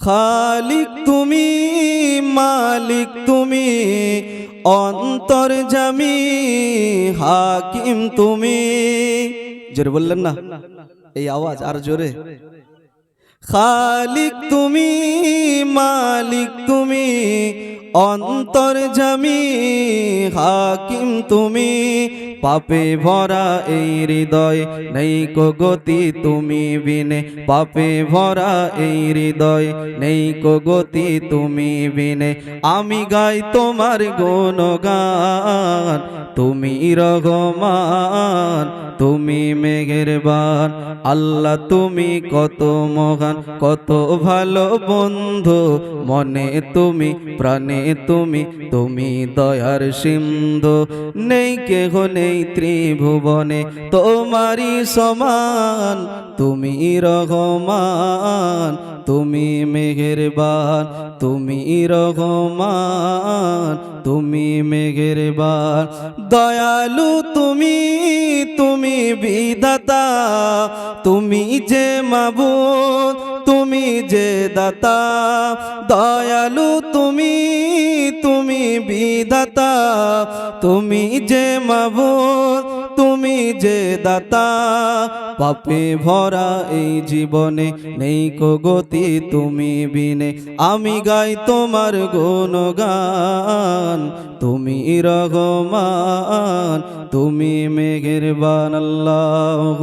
খালিক তুমি, মালিক তুমি অন্তর্জামি হাকিম তুমি। জোরে বললেন না? এই আওয়াজ আর জোরে। খালিক তুমি, মালিক অন্তর জামি, হাকিম তুমি। পাপে ভরা এই হৃদয়, নেই কো গতি তুমি বিনে। পাপে ভরা এই হৃদয়, নেই কো গতি তুমি বিনে। আমি গাই তোমার গুণগান, তুমি রঘমান তুমি মেঘের বান আল্লাহ তুমি কত মহান, কত ভালো বন্ধু, মনে তুমি প্রাণে তুমি তুমি দয়ার সিন্ধু। নেই কেহ নেই ত্রিভুবনে, তোমারই সমান। তুমি রহমান, তুমি মেঘেরবান তুমি রহমান, তুমি মেঘেরবান দয়ালু তুমি তুমি বিধাতা। তুমি যে মাবুদ তুমি যে দাতা, দয়ালু তুমি তুমি বিধাতা। তুমি যে মাবুদ, তুমি যে দাতা। পাপে ভরা এই জীবনে নেই কো গতি তুমি বিনে। আমি গাই তোমার গুণগান, তুমি রহমান, তুমি মেঘের বান আল্লাহ